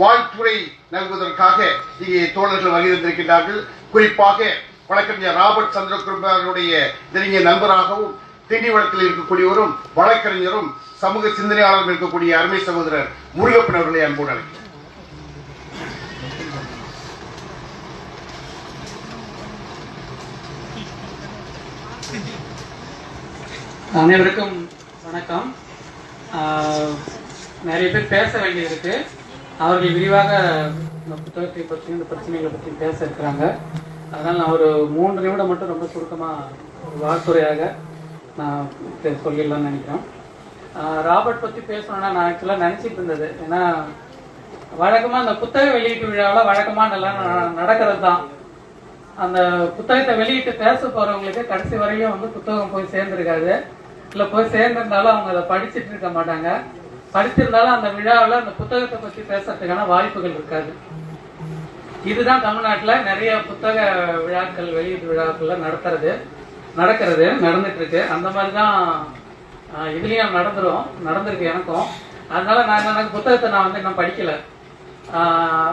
வாழ்த்துறை நல்குவதற்காக இங்கே தோழர்கள் வருகின்றிருக்கின்றார்கள் குறிப்பாக வழக்கறிஞர் ராபர்ட் சந்திரகுமாரனுடைய நெருங்கிய நண்பராகவும் திண்டிவனத்தில் இருக்கக்கூடியவரும் வழக்கறிஞரும் சமூக சிந்தனையாளரும் இருக்கக்கூடிய அருமை சகோதரர் முருகப்பன் அவர்களை அன்போடு அழைக்கிறேன். அனைவருக்கும் வணக்கம். ஆஹ், நிறைய பேர் பேச வேண்டியிருக்கு அவர்கள் விரிவாக இந்த புத்தகத்தை பற்றி இந்த பிரச்சனைகளை பற்றி பேச இருக்கிறாங்க. அதனால் நான் ஒரு மூன்று நிமிடம் மட்டும் ரொம்ப சுருக்கமாக ஒரு வாழ்த்துறையாக நான் சொல்லிடலாம்னு நினைக்கிறேன். ராபர்ட் பற்றி பேசணும்னா நான் ஆக்சுவலாக நினச்சிட்டு இருந்தது. ஏன்னா வழக்கமாக இந்த புத்தக வெளியீட்டு விழாவில் வழக்கமாக நல்லா நடக்கிறது தான். அந்த புத்தகத்தை வெளியிட்டு பேச போகிறவங்களுக்கு கடைசி வரையும் வந்து புத்தகம் போய் சேர்ந்துருக்காது. இல்லை போய் சேர்ந்துருந்தாலும் அவங்க அதை படிச்சுட்டு இருக்க மாட்டாங்க. படித்திருந்தாலும் அந்த விழாவில் அந்த புத்தகத்தை பற்றி பேசுறதுக்கான வாய்ப்புகள் இருக்காது. இதுதான் தமிழ்நாட்டில் நிறைய புத்தக விழாக்கள் வெளியீட்டு விழாக்கள்லாம் நடத்துறது நடக்கிறது நடந்துட்டு இருக்கு அந்த மாதிரி தான் இதுலேயும் நடந்துடும் நடந்துரும் நடந்திருக்கு எனக்கும். அதனால நான் எனக்கு புத்தகத்தை நான் வந்து இன்னும் படிக்கல.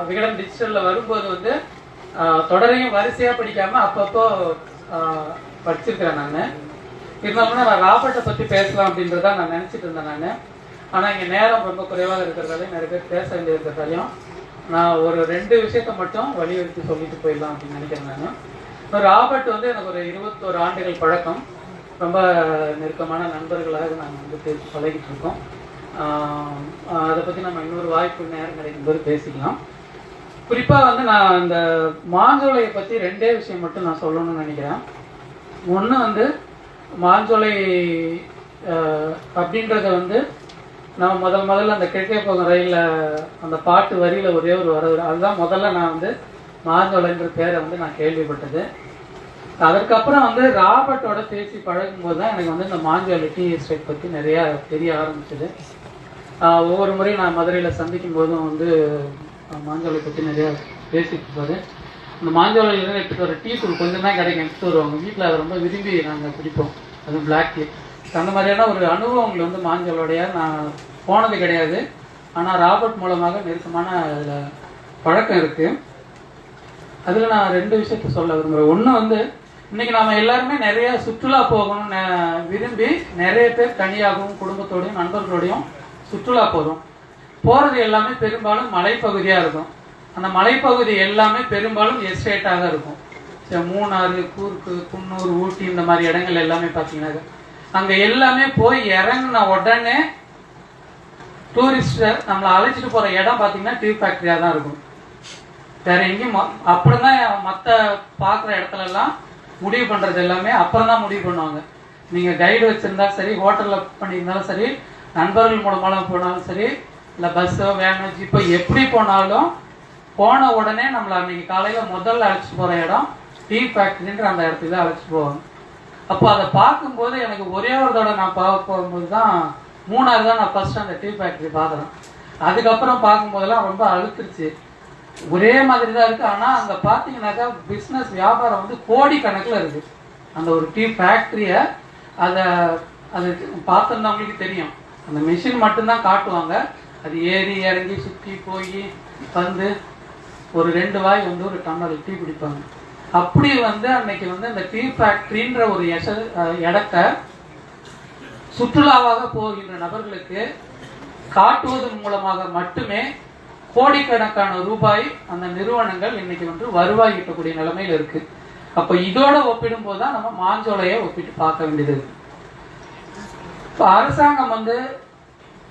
விகடன் டிஜிட்டலில் வரும்போது வந்து தொடரையும் வரிசையாக படிக்காம அப்பப்போ படிச்சிருக்கிறேன் நான். இருந்தாலும் நான் ராபர்ட்டை பற்றி பேசலாம் அப்படின்றத நான் நினச்சிட்டு இருந்தேன் நான். ஆனால் இங்கே நேரம் ரொம்ப குறைவாக இருக்கிறதாலையும் நிறைய பேர் பேச வேண்டியிருக்கிறதாலையும் நான் ஒரு ரெண்டு விஷயத்த மட்டும் வலியுறுத்தி சொல்லிட்டு போயிடலாம் அப்படின்னு நினைக்கிறேன் நான். இப்போ ராபர்ட் வந்து எனக்கு ஒரு இருபத்தோரு ஆண்டுகள் பழக்கம். ரொம்ப நெருக்கமான நண்பர்களாக நாங்கள் வந்து பேசி பழகிட்டு இருக்கோம். அதை பற்றி நம்ம இன்னொரு வாய்ப்பு நேரம் கிடைக்கும்போது பேசிக்கலாம். குறிப்பாக வந்து நான் இந்த மாஞ்சோலையை பற்றி ரெண்டே விஷயம் மட்டும் நான் சொல்லணும்னு நினைக்கிறேன். ஒன்று வந்து மாஞ்சோலை அப்படின்றத வந்து நான் முதல் முதல்ல அந்த கிழக்கே போகும் ரயிலில் அந்த பாட்டு வரியில ஒரே ஒரு வர அதுதான் முதல்ல நான் வந்து மாஞ்சோலைன்ற பேரை வந்து நான் கேள்விப்பட்டது. அதற்கப்புறம் வந்து ராபர்ட்டோட பேசி பழகும்போது தான் எனக்கு வந்து இந்த மாஞ்சோலை டீ எஸ்டேட் பற்றி நிறையா தெரிய ஆரம்பிச்சது. ஒவ்வொரு முறையும் நான் மதுரையில் சந்திக்கும் போதும் வந்து மாஞ்சோலை பற்றி நிறையா பேசிட்டு இருப்பாரு அந்த மாஞ்சோலையிலேருந்து எடுத்துகிட்டு வர டீ தூள் கொஞ்சம் தான் கிடைக்கும் எடுத்துகிட்டு வருவாங்க. வீட்டில் அதை ரொம்ப விரும்பி நாங்கள் குடிப்போம். அதுவும் பிளாக் டீ அந்த மாதிரியான ஒரு அனுபவங்கள் வந்து மாஞ்சலோடைய நான் போனது கிடையாது. ஆனால் ராபர்ட் மூலமாக நெருக்கமான அதில் பழக்கம் இருக்குது அதில் நான் ரெண்டு விஷயத்த சொல்ல விரும்புகிறேன் ஒன்று வந்து இன்னைக்கு நாம எல்லாருமே நிறைய சுற்றுலா போகணும்னு விரும்பி நிறைய பேர் தனியாகவும் குடும்பத்தோடையும் நண்பர்களோடையும் சுற்றுலா போகிறோம் போகிறது எல்லாமே பெரும்பாலும் மலைப்பகுதியாக இருக்கும். அந்த மலைப்பகுதி எல்லாமே பெரும்பாலும் எஸ்டேட்டாக இருக்கும். மூணாறு கூர்க்கு குன்னூர் ஊட்டி இந்த மாதிரி இடங்கள் எல்லாமே பார்த்தீங்கன்னா அங்கே எல்லாமே போய் இறங்கின உடனே டூரிஸ்ட் நம்மளை அழைச்சிட்டு போகிற இடம் பார்த்தீங்கன்னா டீ ஃபேக்டரியா தான் இருக்கும். வேற எங்கேயும் ம- அப்படிதான் மற்ற பார்க்குற இடத்துல எல்லாம் முடிவு பண்றது எல்லாமே அப்புறம் தான் முடிவு பண்ணுவாங்க. நீங்க கைடு வச்சிருந்தா சரி ஹோட்டல்ல பண்ணியிருந்தாலும் சரி நண்பர்கள் மூலமாக போனாலும் சரி இல்லை பஸ்ஸோ வேனோ ஜீப்போ எப்படி போனாலும் போன உடனே நம்மளை அன்னைக்கு காலையில் முதல்ல அழைச்சிட்டு போகிற இடம் டீ ஃபேக்டரின்ற அந்த இடத்துக்கு தான் அழைச்சிட்டு போவாங்க. அப்போ அதை பார்க்கும்போது எனக்கு ஒரே ஒரு தடவை நான் பார்க்க போகும்போது தான் மூணாவது தான் நான் ஃபர்ஸ்ட் அந்த டீ ஃபேக்ட்ரி பார்க்குறேன். அதுக்கப்புறம் பார்க்கும்போதெல்லாம் ரொம்ப அழுத்துருச்சு. ஒரே மாதிரி தான் இருக்குது ஆனால் அங்கே பார்த்தீங்கன்னாக்கா பிஸ்னஸ் வியாபாரம் வந்து கோடி கணக்கில் இருக்கு. அந்த ஒரு டீ ஃபேக்ட்ரியை அதை அது பார்த்துருந்தவங்களுக்கு தெரியும். அந்த மிஷின் மட்டும்தான் காட்டுவாங்க. அது ஏறி இறங்கி சுற்றி போய் வந்து ஒரு ரெண்டு வாய் வந்து ஒரு டம்ளர் டீ குடிப்பாங்க. அப்படி வந்து அன்னைக்கு வந்து அந்த டீ ஃபேக்டரின்ற ஒரு எச- இடத்த சுற்றுலாவாக போகின்ற நபர்களுக்கு காட்டுவதன் மூலமாக மட்டுமே கோடிக்கணக்கான ரூபாய் அந்த நிறுவனங்கள் இன்னைக்கு வந்து வருவாய் ஈட்டக்கூடிய நிலைமையில இருக்கு. அப்ப இதோட ஒப்பிடும்போது போதுதான் நம்ம மாஞ்சோலையை ஒப்பிட்டு பார்க்க வேண்டியது இப்ப அரசாங்கம் வந்து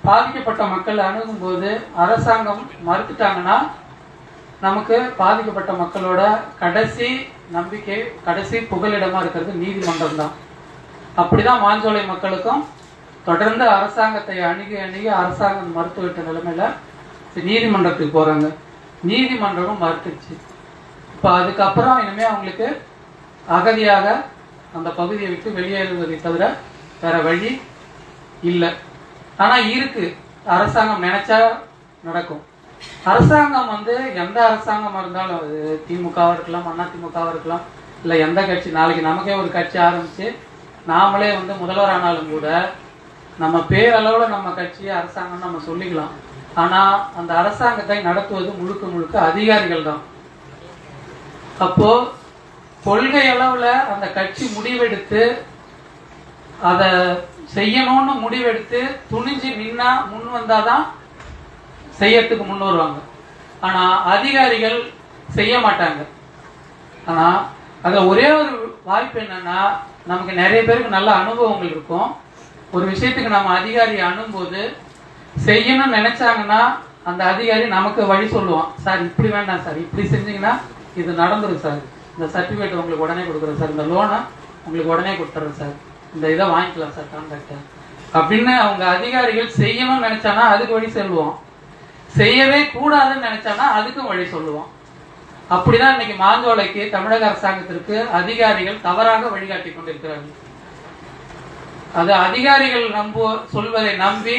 பாதிக்கப்பட்ட மக்கள் அணுகும் போது அரசாங்கம் மறுத்துட்டாங்கன்னா நமக்கு பாதிக்கப்பட்ட மக்களோட கடைசி நம்பிக்கை கடைசி புகலிடமா இருக்கிறது நீதிமன்றம் தான். அப்படிதான் மாஞ்சோலை மக்களுக்கும் தொடர்ந்து அரசாங்கத்தை அணுகி அணுகி அரசாங்கம் மறுத்துவிட்ட நிலைமையில நீதிமன்றத்துக்கு போறாங்க. நீதிமன்றமும் மறுத்துருச்சு இப்போ அதுக்கப்புறம் இனிமே அவங்களுக்கு அகதியாக அந்த பகுதியை விட்டு வெளியேறுவதை தவிர வேற வழி இல்லை. ஆனா இருக்கு. அரசாங்கம் நினைச்சா நடக்கும். அரசாங்கம் வந்து எந்த அரசாங்கம் இருந்தாலும் அது திமுகவா இருக்கலாம் அண்ணா திமுகவா இருக்கலாம். இல்ல எந்த கட்சி நாளைக்கு நமக்கே ஒரு கட்சி ஆரம்பிச்சு நாமளே வந்து முதல்வர் ஆனாலும் கூட நம்ம பேரளவுல நம்ம கட்சி அரசாங்கம் நம்ம சொல்லிக்கலாம். ஆனா அந்த அரசாங்கத்தை நடத்துவது முழுக்க முழுக்க அதிகாரிகள் தான். அப்போ கொள்கை அளவுல அந்த கட்சி முடிவெடுத்து அதை செய்யணும்னு முடிவெடுத்து துணிஞ்சு நின்னா முன் வந்தாதான் செய்யறதுக்கு முன் வருவாங்க. ஆனா அதிகாரிகள் செய்ய மாட்டாங்க. ஆனா அதில் ஒரே ஒரு வாய்ப்பு என்னன்னா நமக்கு நிறைய பேருக்கு நல்ல அனுபவங்கள் இருக்கும். ஒரு விஷயத்துக்கு நம்ம அதிகாரி அணும்போது செய்யணும்னு நினைச்சாங்கன்னா அந்த அதிகாரி நமக்கு வழி சொல்லுவான். சார் இப்படி வேண்டாம் சார். இப்படி செஞ்சீங்கன்னா இது நடந்துடும் சார். இந்த சர்டிஃபிகேட் உங்களுக்கு உடனே கொடுக்குறேன் சார். இந்த லோனை உங்களுக்கு உடனே கொடுத்துறேன் சார். இந்த இதை வாங்கிக்கலாம் சார் கான்ட்ராக்டை அப்படின்னு அவங்க அதிகாரிகள் செய்யணும்னு நினைச்சானா அதுக்கு வழி செல்வோம் செய்யவே கூடாதுன்னு நினைச்சானா அதுக்கும் வழி சொல்லுவோம் அப்படிதான் இன்னைக்கு மாந்தோலைக்கு தமிழக அரசாங்கத்திற்கு அதிகாரிகள் தவறாக வழிகாட்டி கொண்டிருக்கிறார்கள். அது அதிகாரிகள் நம்பு சொல்வதை நம்பி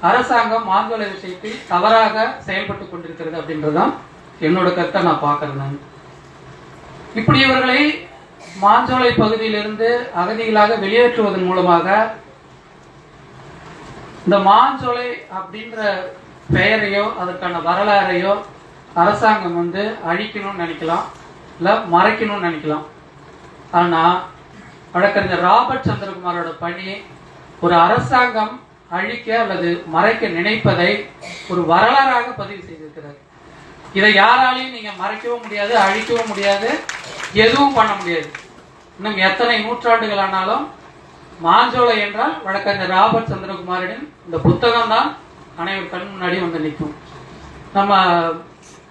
அரசாங்கம் மாந்தோலை விஷயத்தில் தவறாக செயல்பட்டு கொண்டிருக்கிறது அப்படின்றதுதான் என்னோட கருத்தை நான் பார்க்கறேன் நான். இப்படி இவர்களை மாஞ்சோலை பகுதியிலிருந்து அகதிகளாக வெளியேற்றுவதன் மூலமாக இந்த மாஞ்சோலை அப்படின்ற பெயரையோ அதற்கான வரலாறையோ அரசாங்கம் வந்து அழிக்கணும்னு நினைக்கலாம் இல்லை மறைக்கணும்னு நினைக்கலாம். ஆனால் வழக்கறிஞர் ராபர்ட் சந்திரகுமாரோட பணி ஒரு அரசாங்கம் அழிக்க அல்லது மறைக்க நினைப்பதை ஒரு வரலாறாக பதிவு செய்திருக்கிறார் இதை யாராலையும் நீங்க மறைக்கவும் முடியாது அழிக்கவும் முடியாது எதுவும் பண்ண முடியாது. இன்னும் எத்தனை நூற்றாண்டுகள் ஆனாலும் மாஞ்சோலை என்றால் வழக்கறிஞர் ராபர்ட் சந்திரகுமாரிடம் இந்த புத்தகம் தான் அனைவர் கண் முன்னாடி வந்து நிற்கும். நம்ம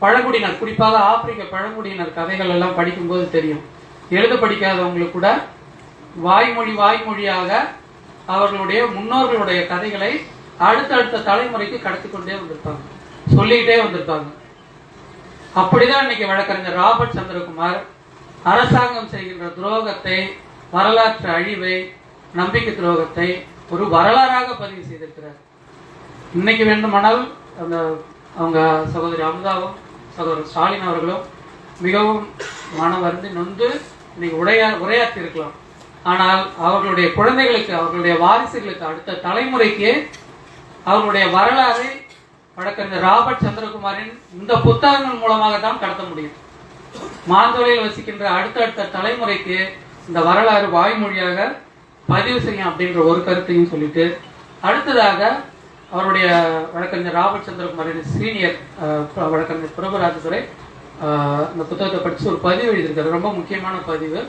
பழங்குடியினர் குறிப்பாக ஆப்பிரிக்க பழங்குடியினர் கதைகள் எல்லாம் படிக்கும்போது தெரியும். எழுத படிக்காதவங்களுக்கு கூட வாய்மொழி வாய்மொழியாக அவர்களுடைய முன்னோர்களுடைய கதைகளை அடுத்தடுத்த தலைமுறைக்கு கடத்தி கொண்டே வந்திருப்பாங்க. சொல்லிக்கிட்டே வந்திருப்பாங்க. அப்படிதான் இன்னைக்கு வழக்கறிஞர் ராபர்ட் சந்திரகுமார் அரசாங்கம் செய்கின்ற துரோகத்தை வரலாற்று அழிவை நம்பிக்கை துரோகத்தை ஒரு வரலாறாக பதிவு செய்திருக்கிறார். இன்னைக்கு வேண்டுமானால் அந்த அவங்க சகோதரி அமுதாவும் சகோதரர் ஸ்டாலின் அவர்களும் மிகவும் மனம் வந்து நொந்து இன்னைக்கு உரையா உரையாற்றி இருக்கலாம் ஆனால் அவர்களுடைய குழந்தைகளுக்கு அவர்களுடைய வாரிசுகளுக்கு அடுத்த தலைமுறைக்கு அவர்களுடைய வரலாறை வழக்கறிஞர் ராபர்ட் சந்திரகுமாரின் இந்த புத்தகங்கள் மூலமாக தான் கடத்த முடியும். மாந்தோலையில் வசிக்கின்ற அடுத்தடுத்த தலைமுறைக்கு இந்த வரலாறு வாய்மொழியாக பதிவு செய்யும் அப்படின்ற ஒரு கருத்தையும் சொல்லிட்டு அடுத்ததாக அவருடைய வழக்கறிஞர் ராபர்ட் சந்திரகுமாரின் சீனியர் வழக்கறிஞர் பிரபராஜதுரை அந்த புத்தகத்தை படித்து ஒரு பதிவு எழுதியிருக்காரு. ரொம்ப முக்கியமான பதிவு.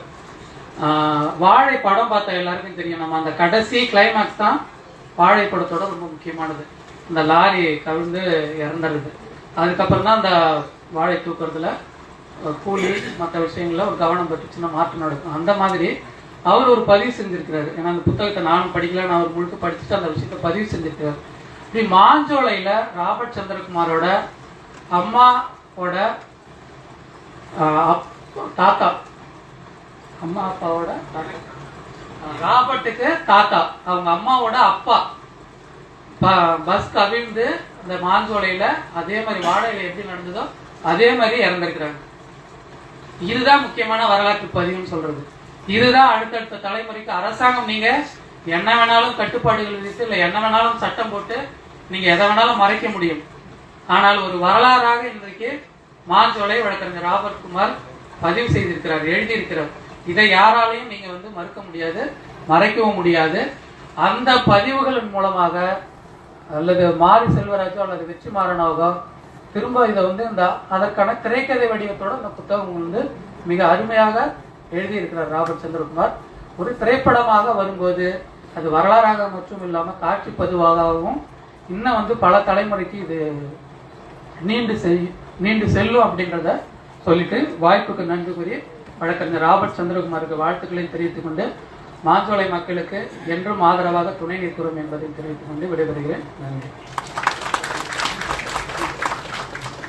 ஆஹ் வாழை படம் பார்த்த எல்லாருக்கும் தெரியும். நம்ம அந்த கடைசி கிளைமேக்ஸ் தான் வாழை படத்தோட ரொம்ப முக்கியமானது. இந்த லாரி கவிழ்ந்து இறந்துடுது. அதுக்கப்புறம் தான் அந்த வாழை தூக்குறதுல கூலி மற்ற விஷயங்களில் ஒரு கவனம் பெற்று சின்ன மாற்றம் நடக்கும். அந்த மாதிரி அவர் ஒரு பதிவு செஞ்சிருக்கிறாரு. ஏன்னா அந்த புத்தகத்தை நானும் படிக்கல நான் அவர் முழுக்க படிச்சுட்டு அந்த விஷயத்தை பதிவு செஞ்சிருக்கிறார். இப்படி மாஞ்சோலையில ராபர்ட் சந்திரகுமாரோட அம்மாவோட ஆஹ், தாத்தா. அம்மா அப்பாவோட ராபர்ட்டுக்கு தாத்தா. அவங்க அம்மாவோட அப்பா. ப- பஸ் கவிழ்ந்து அந்த மாஞ்சோலையில அதே மாதிரி வாழையில எப்படி நடந்ததோ அதே மாதிரி இறந்திருக்கிறாங்க. இதுதான் முக்கியமான வரலாற்று பதிவுன்னு சொல்றது. இதுதான் அடுத்தடுத்த தலைமுறைக்கு அரசாங்கம் நீங்க என்ன வேணாலும் கட்டுப்பாடுகள் விதித்து இல்லை என்ன வேணாலும் சட்டம் போட்டு நீங்கள் எதை வேணாலும் மறைக்க முடியும். ஆனால் ஒரு வரலாறாக இன்றைக்கு மாஞ்சோலை வழக்கறிஞர் ராபர்ட் குமார் பதிவு செய்திருக்கிறார் எழுதியிருக்கிறார். இதை யாராலையும் நீங்கள் வந்து மறுக்க முடியாது மறைக்கவும் முடியாது. அந்த பதிவுகளின் மூலமாக அல்லது மாரி செல்வராஜோ அல்லது வெற்றி மாறனாவோ திரும்ப இதை வந்து இந்த அதற்கான திரைக்கதை வடிவத்தோட இந்த புத்தகம் வந்து மிக அருமையாக எழுதியிருக்கிறார் ராபர்ட் சந்திரகுமார். ஒரு திரைப்படமாக வரும்போது அது வரலாறாக மட்டும் இல்லாமல் காட்சி பதிவாகவும் இன்னும் வந்து பல தலைமுறைக்கு இது நீண்டு செய் நீண்டு செல்லும் அப்படின்றத சொல்லிட்டு வாய்ப்புக்கு நன்றி கூறி வழக்கறிஞர் ராபர்ட் சந்திரகுமாருக்கு வாழ்த்துக்களையும் தெரிவித்துக் கொண்டு மாஞ்சோலை மக்களுக்கு என்றும் ஆதரவாக துணை நிற்கிறோம் என்பதை தெரிவித்துக் கொண்டு விடைபெறுகிறேன். நன்றி.